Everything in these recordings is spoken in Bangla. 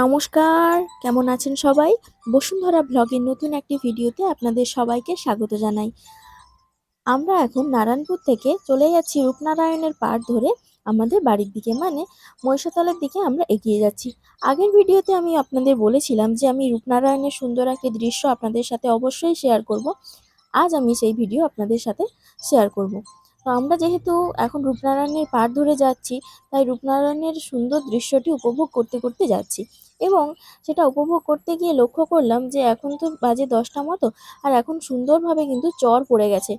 নমস্কার, কেমন আছেন সবাই? বসুন্ধরা ব্লগের নতুন একটি ভিডিওতে আপনাদের সবাইকে স্বাগত জানাই। আমরা এখন নারায়ণপুর থেকে চলে যাচ্ছি রূপনারায়ণের পাড় ধরে আমাদের বাড়ির দিকে মানে মহিষাতলের দিকে আমরা এগিয়ে যাচ্ছি। আগের ভিডিওতে আমি আপনাদের বলেছিলাম যে আমি রূপনারায়ণের সুন্দর একটি দৃশ্য আপনাদের সাথে অবশ্যই শেয়ার করব। আজ আমি সেই ভিডিও আপনাদের সাথে শেয়ার করব। তো আমরা যেহেতু এখন রূপনারায়ণের পাড় ধরে যাচ্ছি, তাই রূপনারায়ণের সুন্দর দৃশ্যটি উপভোগ করতে করতে যাচ্ছি। এবং সেটা উপভোগ করতে গিয়ে লক্ষ্য করলাম যে এখন তো বাজে দশটা মতো আর এখন সুন্দরভাবে কিন্তু চর পড়ে গেছে।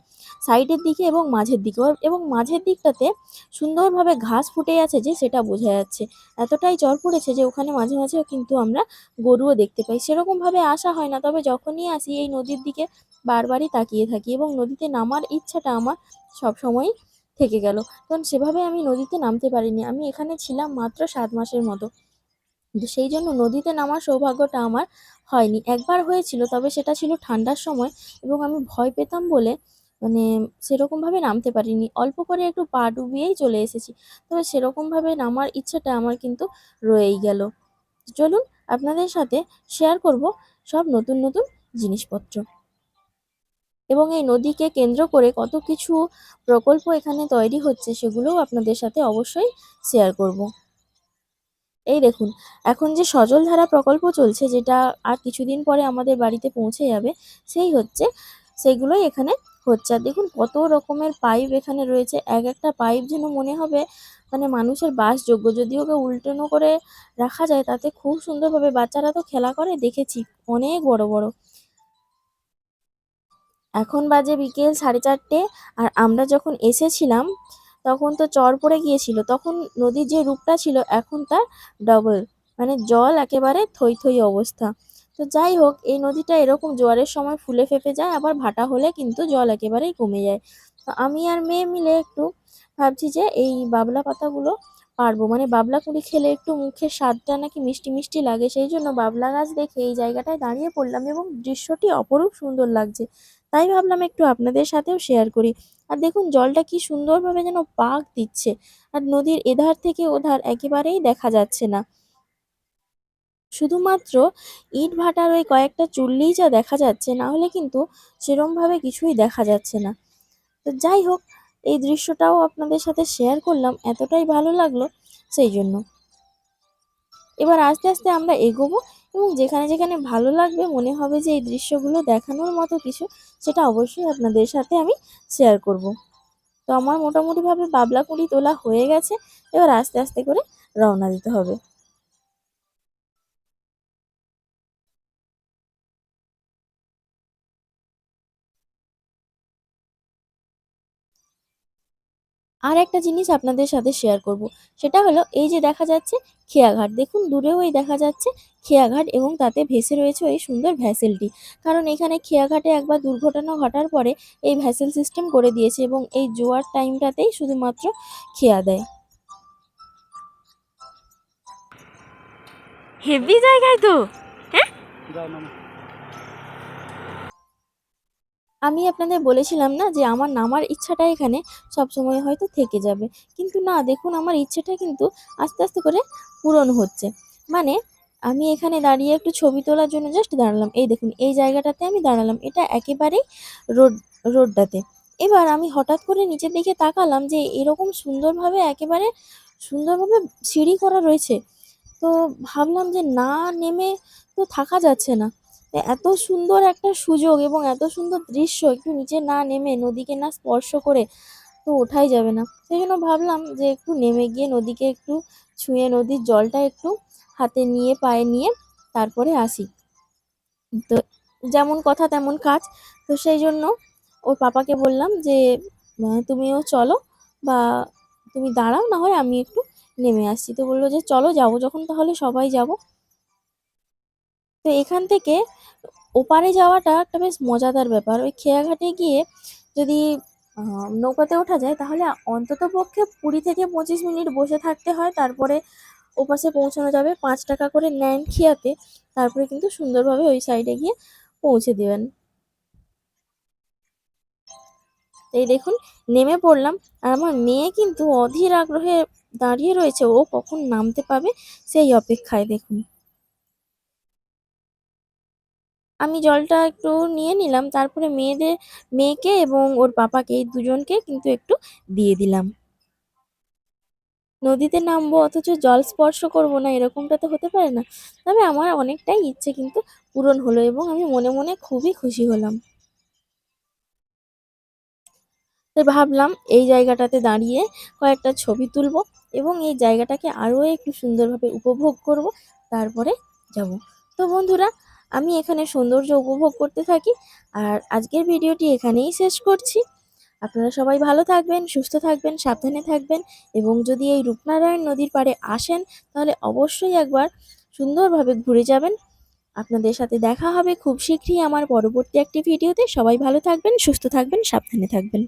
সাইডের দিকে এবং মাঝের দিকে এবং মাঝের দিকটাতে সুন্দরভাবে ঘাস ফুটে আছে যে সেটা বোঝা যাচ্ছে। এতটাই চর পড়েছে যে ওখানে মাঝে মাঝেও কিন্তু আমরা গরুও দেখতে পাই। সেরকমভাবে আসা হয় না, তবে যখনই আসি এই নদীর দিকে বারবারই তাকিয়ে থাকি এবং নদীতে নামার ইচ্ছাটা আমার সবসময়ই থেকে গেল। কারণ সেভাবে আমি নদীতে নামতে পারিনি। আমি এখানে ছিলাম মাত্র সাত মাসের মতো। সেই জন্য নদীতে নামার সৌভাগ্যটা আমার হয়নি। একবার হয়েছিল, তবে সেটা ছিল ঠান্ডার সময় এবং আমি ভয় পেতাম বলে মানে সেরকমভাবে নামতে পারিনি। অল্প করে একটু পা ডুবিয়েই চলে এসেছি, তবে সেরকমভাবে নামার ইচ্ছাটা আমার কিন্তু রয়েই গেল। চলুন আপনাদের সাথে শেয়ার করব সব নতুন নতুন জিনিসপত্র। এবং এই নদীকে কেন্দ্র করে কত কিছু প্রকল্প এখানে তৈরি হচ্ছে সেগুলোও আপনাদের সাথে অবশ্যই শেয়ার করব। এই দেখুন, এখন যে সজলধারা প্রকল্প চলছে, যেটা আর কিছুদিন পরে আমাদের বাড়িতে পৌঁছে যাবে, সেই হচ্ছে সেইগুলোই এখানে হচ্ছে। আর দেখুন, কত রকমের পাইপ এখানে রয়েছে, এক একটা পাইপ যেন মনে হবে মানে মানুষের বাসযোগ্য। যদি ওকে উল্টানো করে রাখা যায়, তাতে খুব সুন্দরভাবে বাচ্চারা তো খেলা করে, দেখেছি, অনেক বড় বড়। এখন বাজে বিকেল সাড়ে চারটে, আর আমরা যখন এসেছিলাম তখন তো চর পড়ে গিয়েছিল। তখন নদীর যে রূপটা ছিল এখন তার ডবল মানে জল একেবারে থই থই অবস্থা। তো যাই হোক, এই নদীটা এরকম জোয়ারের সময় ফুলে ফেপে যায়, আবার ভাটা হলে কিন্তু জল একেবারেই কমে যায়। তো আমি আর মেয়ে মিলে একটু ভাবছি যে এই বাবলা পাতাগুলো পারব। মানে বাবলা কুড়ি খেলে একটু মুখের স্বাদটা নাকি মিষ্টি মিষ্টি লাগে। সেই জন্য বাবলা গাছ দেখে এই জায়গাটায় দাঁড়িয়ে পড়লাম এবং দৃশ্যটি অপরূপ সুন্দর লাগছে। তাই ভাবলাম একটু আপনাদের সাথেও শেয়ার করি। আর দেখুন, জলটা কি সুন্দরভাবে যেন পাক দিচ্ছে, আর নদীর এধার থেকে ওধার একেবারেই দেখা যাচ্ছে না। শুধুমাত্র ইট ভাটার ওই কয়েকটা চুল্লিই যা দেখা যাচ্ছে, না হলে কিন্তু সেরমভাবে কিছুই দেখা যাচ্ছে না। তো যাই হোক, এই দৃশ্যটাও আপনাদের সাথে শেয়ার করলাম, এতটাই ভালো লাগল, সেই জন্য। এবার আস্তে আস্তে আমরা এগোবো এবং যেখানে যেখানে ভালো লাগবে, মনে হবে যে এই দৃশ্যগুলো দেখানোর মতো কিছু, সেটা অবশ্যই আপনাদের সাথে আমি শেয়ার করব। তো আমার মোটামুটিভাবে বাবলা কুড়ি তোলা হয়ে গেছে, এবার আস্তে আস্তে করে রওনা দিতে হবে। আর একটা জিনিস আপনাদের সাথে শেয়ার করব। সেটা হলো এই যে দেখা যাচ্ছে খেয়াঘাট দেখুন দূরেও এই দেখা যাচ্ছে খেয়াঘাট এবং তাতে ভেসে রয়েছে ওই সুন্দর ভ্যাসেলটি। কারণ এখানে খেয়াঘাটে একবার দুর্ঘটনা ঘটার পরে এই ভ্যাসেল সিস্টেম করে দিয়েছে এবং এই জোয়ার টাইমটাতেই শুধুমাত্র খেয়া দেয়। হেভি জায়গায় তো হ্যাঁ? আমি আপনাদের বলেছিলাম না যে আমার নামার ইচ্ছাটা এখানে সবসময় হয়তো থেকে যাবে। কিন্তু না, দেখুন আমার ইচ্ছেটা কিন্তু আস্তে আস্তে করে পূরণ হচ্ছে। মানে আমি এখানে দাঁড়িয়ে একটু ছবি তোলার জন্য জাস্ট দাঁড়ালাম। এই দেখুন, এই জায়গাটাতে আমি দাঁড়ালাম। এটা একেবারেই রোড, রোডটাতে। এবার আমি হঠাৎ করে নিচের দিকে তাকালাম যে এরকম সুন্দরভাবে একেবারে সুন্দরভাবে সিঁড়ি করা রয়েছে। তো ভাবলাম যে না, নেমে তো থাকা যাচ্ছে না। এত সুন্দর একটা সুযোগ এবং এত সুন্দর দৃশ্য একটু নিচে না নেমে নদীকে না স্পর্শ করে তো ওঠাই যাবে না। সেই জন্য ভাবলাম যে একটু নেমে গিয়ে নদীকে একটু ছুঁয়ে নদীর জলটা একটু হাতে নিয়ে, পায়ে নিয়ে তারপরে আসি। তো যেমন কথা তেমন কাজ। তো সেই জন্য ওর পাপাকে বললাম যে তুমিও চলো বা তুমি দাঁড়াও, না হয় আমি একটু নেমে আসছি। তো বলল যে, চলো যাব, যখন তাহলে সবাই যাব। এখান থেকে ওপারে যাওয়াটা একটা বেশ মজাদার ব্যাপার। ওই খেয়াঘাটে গিয়ে যদি নৌকাতে ওঠা যায়, তাহলে অন্তত পক্ষে কুড়ি থেকে পঁচিশ মিনিট বসে থাকতে হয়, তারপরে ওপাশে পৌঁছানো যাবে। পাঁচ টাকা করে নেন খেয়াতে তারপরে কিন্তু সুন্দরভাবে ওই সাইডে গিয়ে পৌঁছে দেবেন। এই দেখুন, নেমে পড়লাম। আর আমার মেয়ে কিন্তু অধীর আগ্রহে দাঁড়িয়ে রয়েছে, ও কখন নামতে পাবে সেই অপেক্ষায় দেখুন। আমি জলটা একটু নিয়ে নিলাম, তারপরে মেয়েদের, মেয়েকে এবং ওর পাপাকে, এই দুজনকে কিন্তু একটু দিয়ে দিলাম। নদীতে নামবো, অথচ জল স্পর্শ করব না, এরকমটা তো হতে পারে না। তবে আমার অনেকটাই ইচ্ছে কিন্তু পূরণ হলো এবং আমি মনে মনে খুবই খুশি হলাম। তো ভাবলাম এই জায়গাটাতে দাঁড়িয়ে কয়েকটা ছবি তুলবো এবং এই জায়গাটাকে আরও একটু সুন্দরভাবে উপভোগ করব, তারপরে যাব। তো বন্ধুরা আমি এখানে সৌন্দর্য উপভোগ করতে থাকি। আর আজকের ভিডিওটি এখানেই শেষ করছি। আপনারা সবাই ভালো থাকবেন, সুস্থ থাকবেন, সাবধানে থাকবেন এবং যদি এই রূপনারায়ণ নদীর পাড়ে আসেন, তাহলে অবশ্যই একবার সুন্দরভাবে ঘুরে যাবেন। আপনাদের সাথে দেখা হবে খুব শীঘ্রই আমার পরবর্তী একটি ভিডিওতে। সবাই ভালো থাকবেন, সুস্থ থাকবেন, সাবধানে থাকবেন।